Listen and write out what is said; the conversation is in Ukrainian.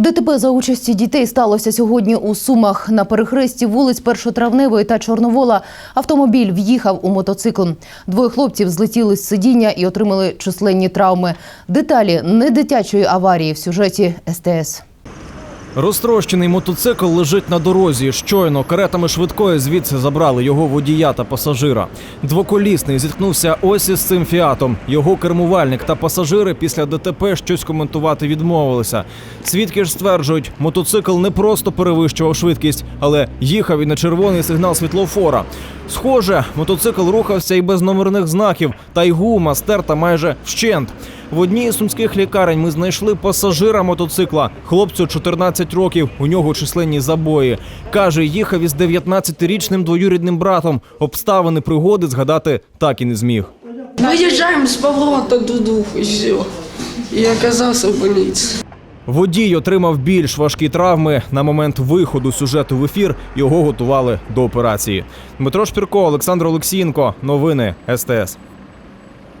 ДТП за участі дітей сталося сьогодні у Сумах. На перехресті вулиць Першотравневої та Чорновола автомобіль в'їхав у мотоцикл. Двоє хлопців злетіли з сидіння і отримали численні травми. Деталі недитячої аварії в сюжеті СТС. Розтрощений мотоцикл лежить на дорозі. Щойно каретами швидкої звідси забрали його водія та пасажира. Двоколісний зіткнувся ось із цим фіатом. Його кермувальник та пасажири після ДТП щось коментувати відмовилися. Свідки ж стверджують, мотоцикл не просто перевищував швидкість, але їхав і на червоний сигнал світлофора. Схоже, мотоцикл рухався і без номерних знаків, та й гума стерта майже вщент. В одній із сумських лікарень ми знайшли пасажира мотоцикла, хлопцю 14 років. У нього численні забої. Каже, їхав із 19-річним двоюрідним братом. Обставини пригоди згадати так і не зміг. Выезжаем с поворота Дудух и все. И оказался в больнице. Водій отримав більш важкі травми. На момент виходу сюжету в ефір його готували до операції. Дмитро Шпірко, Олександр Олексієнко. Новини СТС.